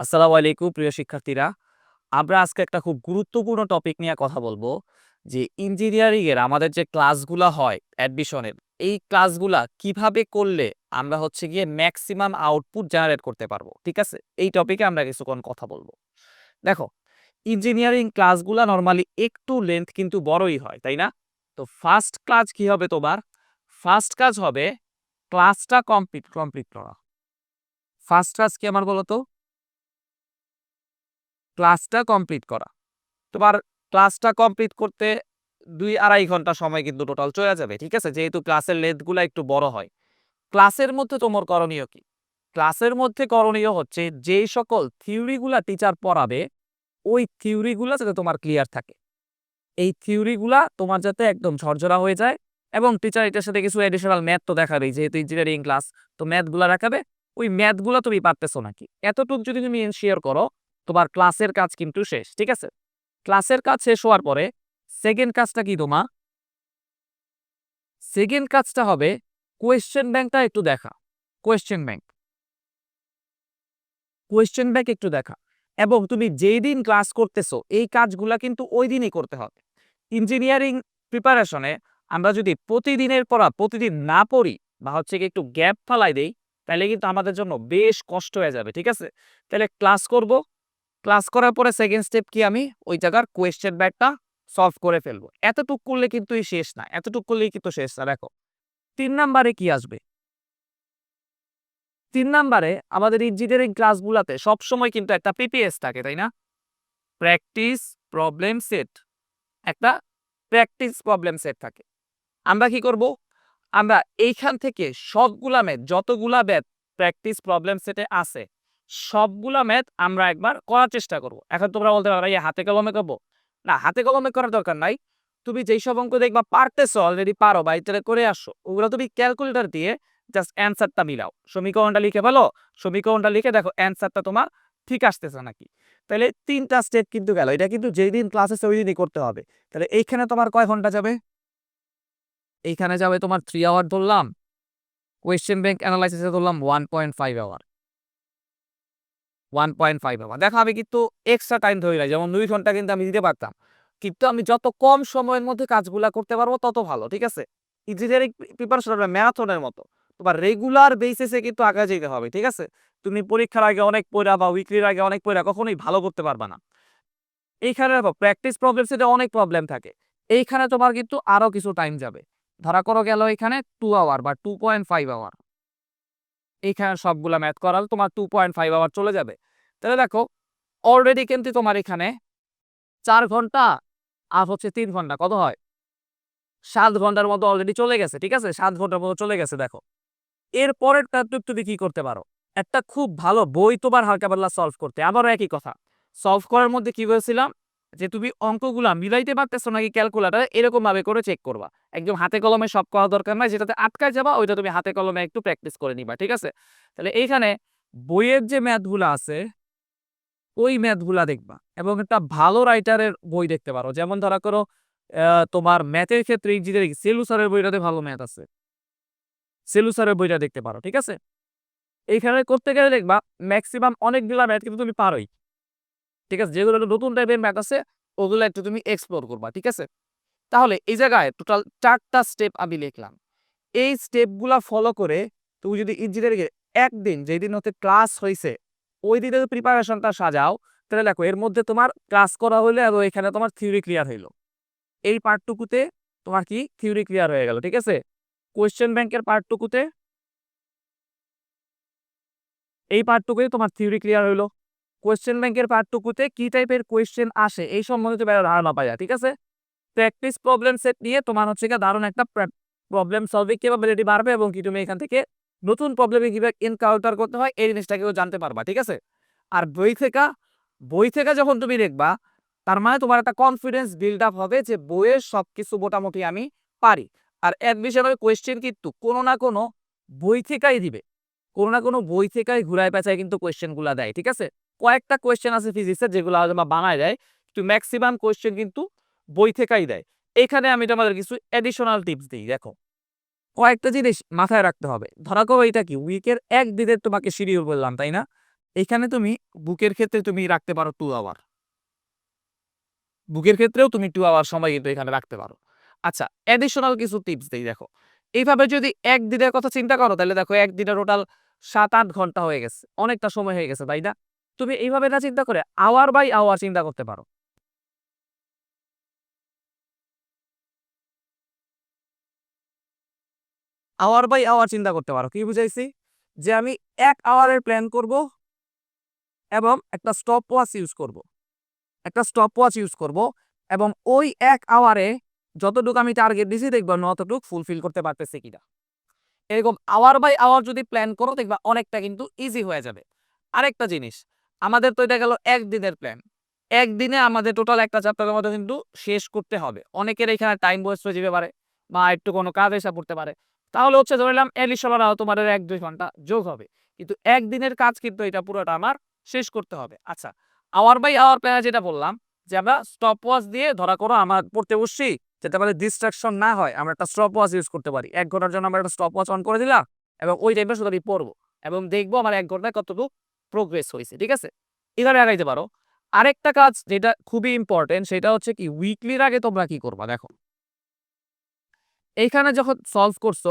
আসসালামু আলাইকুম, প্রিয় শিক্ষার্থীরা। আমরা আজকে একটা খুব গুরুত্বপূর্ণ টপিক নিয়ে কথা বলব, যে ইঞ্জিনিয়ারিংয়ের আমাদের যে ক্লাসগুলা হয় অ্যাডমিশনের এই ক্লাসগুলা কীভাবে করলে আমরা হচ্ছে গিয়ে ম্যাক্সিমাম আউটপুট জেনারেট করতে পারব, ঠিক আছে? এই টপিকে আমরা কিছুক্ষণ কথা বলব। দেখো ইঞ্জিনিয়ারিং ক্লাসগুলা নর্মালি একটু লেন্থ কিন্তু বড়ই হয়, তাই না? তো ফার্স্ট ক্লাস কি হবে তোমার? ফার্স্ট কাজ হবে ক্লাসটা কমপ্লিট কমপ্লিট করা। ফার্স্ট ক্লাস কি আমার বলো তো? ক্লাসটা কমপ্লিট করা। তোমার ক্লাসটা কমপ্লিট করতে দুই আড়াই ঘণ্টা সময় কিন্তু টোটাল চলে যাবে, ঠিক আছে? যেহেতু ক্লাসের লেন্থগুলো একটু বড় হয়। ক্লাসের মধ্যে তোমার করণীয় কি? ক্লাসের মধ্যে করণীয় হচ্ছে যেই সকল থিওরিগুলা টিচার পড়াবে, ওই থিওরিগুলা যাতে তোমার ক্লিয়ার থাকে। এই থিওরিগুলা তোমার যাতে একদম ঝরঝরা হয়ে যায় এবং টিচার এটার সাথে কিছু এডিশনাল ম্যাথ তো দেখাবেই, যেহেতু ইঞ্জিনিয়ারিং ক্লাস তো ম্যাথগুলা রাখাবে ওই ম্যাথগুলো তুমি পারতেছো নাকি? এতটুকু যদি তুমি এনশিওর করো তোমার ক্লাসের কাজ কিন্তু শেষ, ঠিক আছে? ক্লাসের কাজ শেষ হওয়ার পরে সেকেন্ড কাজটা কি তোমার? সেকেন্ড কাজটা হবে কোয়েশ্চেন ব্যাংকটা একটু দেখা কোয়েশ্চেন ব্যাংক কোয়েশ্চেন ব্যাংক একটু দেখা। এবং তুমি যেই দিন ক্লাস করতেছো, এই কাজগুলা কিন্তু ওই দিনই করতে হবে। ইঞ্জিনিয়ারিং প্রিপারেশনে আমরা যদি প্রতিদিনের পড়া, প্রতিদিন না পড়ি বা হচ্ছে কি একটু গ্যাপ ফালাই দেই, তাহলে কিন্তু আমাদের জন্য বেশ কষ্ট হয়ে যাবে, ঠিক আছে? তাহলে ক্লাস করব ক্লাস করার পরে সেকেন্ড স্টেপ কি আমি ওই জায়গার কোয়েশ্চেন ব্যাগটা সলভ করে ফেলব। এতটুক করলে কিন্তু শেষ না, এতটুক করলেই কিন্তু শেষ না, দেখো। তিন নাম্বারে কি আসবে? তিন নাম্বারে আমাদের ইঞ্জিনিয়ারিং ক্লাসগুলোতে সবসময় কিন্তু একটা পিপিএস থাকে, তাই না? প্র্যাকটিস প্রবলেম সেট একটা প্র্যাকটিস প্রবলেম সেট থাকে। আমরা কি করব? আমরা এইখান থেকে সবগুলা ম্যাথ যতগুলা ম্যাথ প্র্যাকটিস প্রবলেম সেটে আছে সবগুলা ম্যাথ আমরা একবার করার চেষ্টা করব। এখন তোমরা বলতে পারো হাতে কলমে করব? না, হাতে কলমে করার দরকার নাই। তুমি যেই সব অঙ্ক দেখবা পারতেছো অলরেডি পারো, বা এটা করে আসো, ওগুলো তুমি ক্যালকুলেটর দিয়ে জাস্ট অ্যান্সারটা মিলাও। সমীকরণটা লিখে ফেলো, সমীকরণটা লিখে দেখো অ্যান্সারটা তোমার ঠিক আসতেছে নাকি। তাহলে তিনটা স্টেপ কিন্তু গেল। এটা কিন্তু যেই দিন ক্লাস আছে ওই দিনই করতে হবে। তাহলে এইখানে তোমার কয় ঘণ্টা যাবে? এইখানে যাবে তোমার থ্রি আওয়ার ধরলাম কোয়েশ্চেন ব্যাংক অ্যানালাইসিসে ধরলাম one point five hour one point five hour দেখো আমি কিন্তু এক্সট্রা টাইম ধরে রাখি, যেমন দুই ঘণ্টা কিন্তু আমি দিতে পারতাম। কিন্তু আমি যত কম সময়ের মধ্যে কাজগুলা করতে পারব, তত ভালো, ঠিক আছে? ইঞ্জিনিয়ারিং প্রিপারেশন ম্যারাথনের মতো। তোমার রেগুলার বেসিসে কিন্তু আগে যেতে হবে, ঠিক আছে? তুমি পরীক্ষার আগে অনেক পড়া বা উইকলির আগে অনেক পড়া, কখনোই ভালো করতে পারবা না। এইখানে দেখো প্র্যাকটিস প্রবলেম সেটা অনেক প্রবলেম থাকে। এইখানে তোমার কিন্তু আরও কিছু টাইম যাবে। ধরা করো গেল এখানে টু আওয়ার বা টু পয়েন্ট ফাইভ আওয়ার এইখানে সবগুলা ম্যাথ করাল তোমার টু পয়েন্ট ফাইভ আওয়ার চলে যাবে। তাহলে দেখো অলরেডি কিন্তু তোমার এখানে চার ঘণ্টা আর হচ্ছে তিন ঘণ্টা, কত হয়? সাত ঘণ্টার মতো অলরেডি চলে গেছে, ঠিক আছে? সাত ঘণ্টার মতো চলে গেছে, দেখো। এর পরের টাটুক তুমি কি করতে পারো। একটা খুব ভালো বই তোমার হালকা পাতলা সলভ করতে, আবারও একই কথা। সলভ করার মধ্যে কি বলেছিলাম? যে তুমি অঙ্কগুলা মিলাইতে পারতেছো নাকি ক্যালকুলেটার এরকমভাবে করে চেক করবা। একদম হাতে কলমে সব করা দরকার নাই। যেটাতে আটকায় যাবা, ওইটা তুমি হাতে কলমে একটু প্র্যাকটিস করে নিবা, ঠিক আছে? তাহলে এইখানে বইয়ের যে ম্যাথগুলো আছে, ওই ম্যাথগুলা দেখবা এবং একটা ভালো রাইটারের বই দেখতে পারো। যেমন ধরা করো তোমার ম্যাথের ক্ষেত্রে ইঞ্জিনিয়ারিং সেলুসারের বইটাতে ভালো ম্যাথ আছে। সেলুসারের বইটা দেখতে পারো, ঠিক আছে? এইখানে করতে গেলে দেখবা ম্যাক্সিমাম অনেকগুলা ম্যাথ কিন্তু তুমি পারোই, ঠিক আছে? যেগুলো নতুন টাইপের ম্যাথ আছে, ওগুলো একটু তুমি এক্সপ্লোর করবা, ঠিক আছে? তাহলে এই জায়গায় টোটাল চারটা স্টেপ আমি লিখলাম। এই স্টেপগুলা ফলো করে তুমি যদি ইঞ্জিনিয়ারিং একদিন যেই দিন হতে ক্লাস হয়েছে ওই দিনে প্রিপারেশনটা সাজাও, তাহলে দেখো এর মধ্যে তোমার ক্লাস করা হইলে আর এখানে তোমার থিওরি ক্লিয়ার হইল। এই পার্টটুকুতে তোমার কি থিওরি ক্লিয়ার হয়ে গেল, ঠিক আছে? কোয়েশ্চেন ব্যাংকের পার্টটুকুতে এই পার্টটুকুতে তোমার থিওরি ক্লিয়ার হইল। কোয়েশ্চেন ব্যাংকের পার্টটুকুতে কি টাইপের কোয়েশ্চেন আসে, এই সম্বন্ধে তুমি ধারণা যায় ঠিক আছে? প্র্যাকটিস প্রবলেম সেট নিয়ে তোমার হচ্ছে গিয়ে দারুণ একটা প্রবলেম সলভিং ক্যাপাবিলিটি বাড়বে এবং কি তুমি এখান থেকে নতুন প্রবলেমে কীভাবে এনকাউন্টার করতে হয়, এই জিনিসটাকেও জানতে পারবা, ঠিক আছে? আর বই থেকে বই থেকে যখন তুমি দেখবা, তার মানে তোমার একটা কনফিডেন্স বিল্ড আপ হবে যে বইয়ের সব কিছু মোটামুটি আমি পারি। আর অ্যাডমিশনের কোয়েশ্চেন কিন্তু কোনো না কোনো বই থেকেই দিবে। কোনো না কোনো বই থেকেই ঘুরায় পেঁচায় কিন্তু কোয়েশ্চেনগুলো দেয়, ঠিক আছে? কয়েকটা কোয়েশ্চেন আছে ফিজিক্সের যেগুলো বা বানায় দেয়। কিন্তু ম্যাক্সিমাম কোয়েশ্চেন কিন্তু বই থেকেই দেয়। এখানে আমি তোমাদের কিছু অ্যাডিশনাল টিপস দিই, দেখো। কয়েকটা জিনিস মাথায় রাখতে হবে। ধরা করো এটা কি, উইকের এক দিনের তোমাকে শিডিউল বললাম, তাই না? এখানে তুমি বুকের ক্ষেত্রে তুমি রাখতে পারো টু আওয়ার বুকের ক্ষেত্রেও তুমি টু আওয়ার সময় কিন্তু এখানে রাখতে পারো। আচ্ছা অ্যাডিশনাল কিছু টিপস দিই, দেখো। এইভাবে যদি একদিনের কথা চিন্তা করো, তাহলে দেখো একদিনে টোটাল সাত আট ঘণ্টা হয়ে গেছে। অনেকটা সময় হয়ে গেছে, তাই না? তুমি এইভাবে না চিন্তা করে আওয়ার বাই আওয়ার চিন্তা করতে পারো। আওয়ার বাই আওয়ার চিন্তা করতে পারো। কি বুঝাইছি? যে আমি এক আওয়ারের প্ল্যান করব এবং একটা স্টপ ওয়াচ ইউজ করব। একটা স্টপ ওয়াচ ইউজ করব এবং ওই এক আওয়ারে যতটুকু আমি টার্গেট দিছি দেখবা অতটুকু ফুলফিল করতে পারতেছে কিনা। এরকম আওয়ার বাই আওয়ার যদি প্ল্যান করো দেখবা অনেকটা কিন্তু ইজি হয়ে যাবে। আরেকটা জিনিস, আমাদের তো এটা গেল একদিনের প্ল্যান একদিনে আমাদের টোটাল একটা চ্যাপ্টারের মধ্যে কিন্তু শেষ করতে হবে। অনেকের এখানে টাইম ওয়েস্ট হয়ে যেতে পারে বা একটু কোনো কাজ এসে পড়তে পারে। তাহলে হচ্ছে ধরলাম এলিশলারাও তোমাদের এক দুই ঘণ্টা যোগ হবে। কিন্তু একদিনের কাজ কিন্তু এটা পুরোটা আমার শেষ করতে হবে। আচ্ছা আওয়ার বাই আওয়ার প্ল্যানে যেটা বললাম, যে আমরা স্টপ ওয়াচ দিয়ে ধরা করো আমার পড়তে বসছি যাতে আমাদের ডিস্ট্রাকশন না হয়, আমরা একটা স্টপ ওয়াচ ইউজ করতে পারি। এক ঘণ্টার জন্য আমরা একটা স্টপ ওয়াচ অন করে দিলাম এবং ওই টাইমে শুধু আমি পড়ব এবং দেখব আমার এক ঘন্টায় কতটুকু প্রোগ্রেস হয়েছে, ঠিক আছে? এভাবে আগাইতে পারো। আরেকটা কাজ যেটা খুবই ইম্পর্টেন্ট সেটা হচ্ছে কি উইকলির আগে তোমরা কি করবা, দেখো। এইখানে যখন সলভ করছ,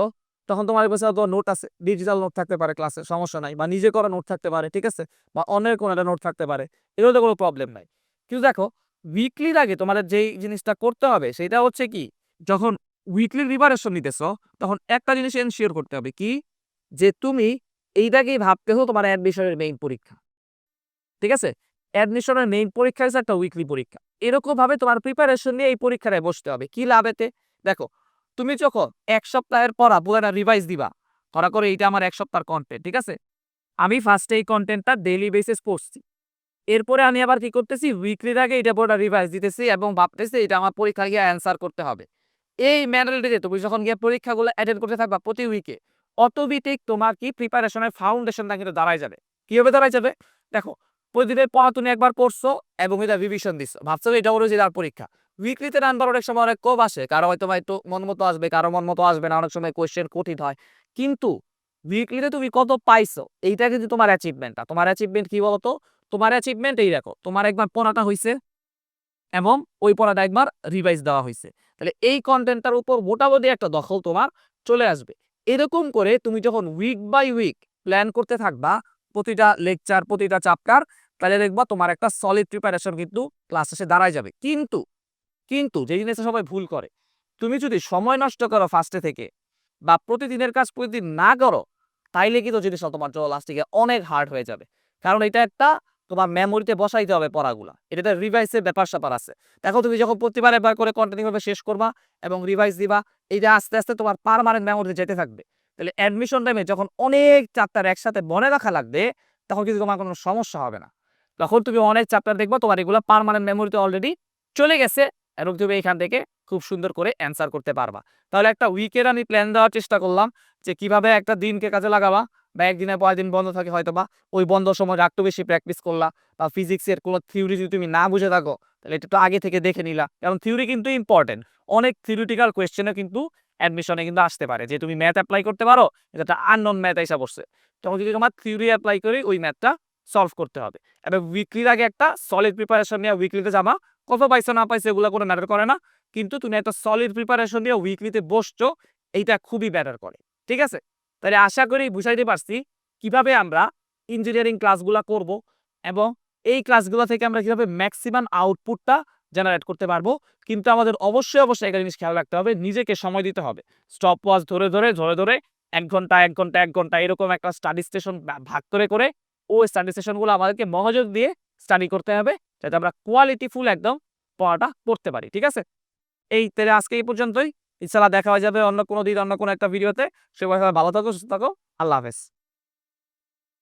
তখন তোমার কাছে তো নোট আছে ডিজিটাল নোট থাকতে পারে ক্লাসে সমস্যা নাই, বা নিজে করা নোট থাকতে পারে, ঠিক আছে? বা অন্যের কোনো একটা নোট থাকতে পারে, এগুলোতে কোনো প্রবলেম নাই। কিন্তু দেখো উইকলির আগে তোমাদের যেই জিনিসটা করতে হবে, সেটা হচ্ছে কি, যখন উইকলি রিভারেশন নিতেছো, তখন একটা জিনিস এনশিওর করতে হবে কি, যে তুমি এইটাকেই ভাবতেছো তোমার অ্যাডমিশনের মেইন পরীক্ষা। ঠিক আছে? অ্যাডমিশনের মেইন পরীক্ষা হচ্ছে একটা উইকলি পরীক্ষা। এরকম ভাবে তোমার প্রিপারেশন নিয়ে এই পরীক্ষাটায় বসতে হবে। কি লাভেতে? দেখো তুমি যখন এক সপ্তাহের পড়া পুরোটা রিভাইজ দিবা, ধরা করে এইটা আমার এক সপ্তাহের কন্টেন্ট ঠিক আছে? আমি ফার্স্টে এই কন্টেন্টটা ডেইলি বেসিস পড়ছি। এরপরে আমি আবার কি করতেছি? উইকলির আগে এটা পুরোটা রিভাইজ দিতেছি এবং ভাবতেছি এটা আমার পরীক্ষা গিয়ে অ্যান্সার করতে হবে। এই ম্যানুয়ালিটিতে তুমি যখন গিয়ে পরীক্ষাগুলো অ্যাটেন্ড করতে থাকবা প্রতি উইকে অটোমেটিক তোমার কি প্রিপারেশনের ফাউন্ডেশনটা কিন্তু দাঁড়ায় যাবে। কীভাবে দাঁড়ায় যাবে? দেখো, প্রতিদিনের পড়া তুমি একবার পড়ছো এবং এটা রিভিশন দিচ্ছ ভাবছ এটা হলো যে তার পরীক্ষা। উইকলিতে নাম্বার অনেক সময় অনেক কম আসে। কারও হয়তো একটু মন মতো আসবে, কারও মন মতো আসবে না। অনেক সময় কোয়েশ্চেন কঠিন হয়। কিন্তু উইকলিতে তুমি কত পাইছো, এইটা কিন্তু তোমার অ্যাচিভমেন্টটা তোমার অ্যাচিভমেন্ট কি বলতো? তোমার অ্যাচিভমেন্ট এই দেখো, তোমার একবার পড়াটা হয়েছে এবং ওই পড়াটা একবার রিভাইজ দেওয়া হয়েছে তাহলে এই কন্টেন্টটার উপর মোটামুটি একটা দখল তোমার চলে আসবে। এরকম করে তুমি যখন উইক বাই উইক প্ল্যান করতে থাকবা, প্রতিটা লেকচার প্রতিটা চ্যাপ্টার তাহলে দেখবা তোমার একটা সলিড প্রিপারেশন কিন্তু ক্লাস শেষে দাঁড়ায় যাবে। কিন্তু কিন্তু যে জিনিসটা সবাই ভুল করে, তুমি যদি সময় নষ্ট করো ফার্স্টে থেকে বা প্রতিদিনের কাজ প্রতিদিন না করো, তাইলে কিন্তু জিনিসটা তোমার জন্য লাস্টিকে অনেক হার্ড হয়ে যাবে। কারণ এটা একটা তোমার মেমোরিতে বসাইতে হবে পড়াগুলা। এটাতে রিভাইসের ব্যাপার স্যাপার আছে। দেখো তুমি যখন প্রতিবার একবার করে কন্টিনিউ ভাবে শেষ করবা এবং রিভাইস দিবা, এইটা আস্তে আস্তে তোমার পারমানেন্ট মেমোরিতে যেতে থাকবে। তাহলে অ্যাডমিশন টাইমে যখন অনেক চ্যাপ্টার একসাথে মনে রাখা লাগবে, তখন কিন্তু তোমার কোনো সমস্যা হবে না। তখন তুমি অনেক চ্যাপ্টার দেখবা তোমার এগুলো পারমানেন্ট মেমোরিতে অলরেডি চলে গেছে এবং তুমি এখান থেকে খুব সুন্দর করে অ্যান্সার করতে পারবা। তাহলে একটা উইকের আমি প্ল্যান দেওয়ার চেষ্টা করলাম যে কীভাবে একটা দিনকে কাজে লাগাবা বা একদিনের পর দিন বন্ধ থাকে হয়তো বা ওই বন্ধ সময় একটু বেশি প্র্যাকটিস করলা বা ফিজিক্সের কোনো থিওরি যদি তুমি না বুঝে থাকো, তাহলে এটা তো আগে থেকে দেখে নিলা। কারণ থিওরি কিন্তু ইম্পর্টেন্ট অনেক থিওরিটিক্যাল কোয়েশ্চেনে কিন্তু অ্যাডমিশনে কিন্তু আসতে পারে। যে তুমি ম্যাথ অ্যাপ্লাই করতে পারো, এটা একটা আননোন ম্যাথ এসে বসছে তখন যদি তোমার থিওরি অ্যাপ্লাই করে, ওই ম্যাথটা সলভ করতে হবে। এবং উইকলির আগে একটা সলিড প্রিপারেশন নিয়ে উইকলিতে যাবা। কত পাইছো, না পাইছো, এগুলো কোনো ম্যাটার করে না। কিন্তু তুমি একটা সলিড প্রিপারেশন দিয়ে উইকলিতে বসছো, এইটা খুবই ব্যাটার করে, ঠিক আছে? তাহলে আশা করি বুঝাইতে পারছি কীভাবে আমরা ইঞ্জিনিয়ারিং ক্লাসগুলো করব এবং এই ক্লাসগুলো থেকে আমরা কীভাবে ম্যাক্সিমাম আউটপুটটা জেনারেট করতে পারব। কিন্তু আমাদের অবশ্যই অবশ্যই একটা জিনিস খেয়াল রাখতে হবে, নিজেকে সময় দিতে হবে। স্টপ ওয়াচ ধরে ধরে ধরে ধরে, এক ঘণ্টা এক ঘণ্টা এক ঘণ্টা, এরকম একটা স্টাডি স্টেশন ভাগ করে করে, ওই স্টাডি স্টেশনগুলো আমাদেরকে মনোযোগ দিয়ে স্টাডি করতে হবে যাতে আমরা কোয়ালিটিফুল একদম পড়াটা পড়তে পারি, ঠিক আছে? এই তাহলে আজকে এই পর্যন্তই। ইনশাল্লাহ দেখা হয়ে যাবে অন্য কোনো দিন, অন্য কোনো একটা ভিডিওতে সবাই ভালো থাকো, সুস্থ থাকো। আল্লাহ হাফেজ।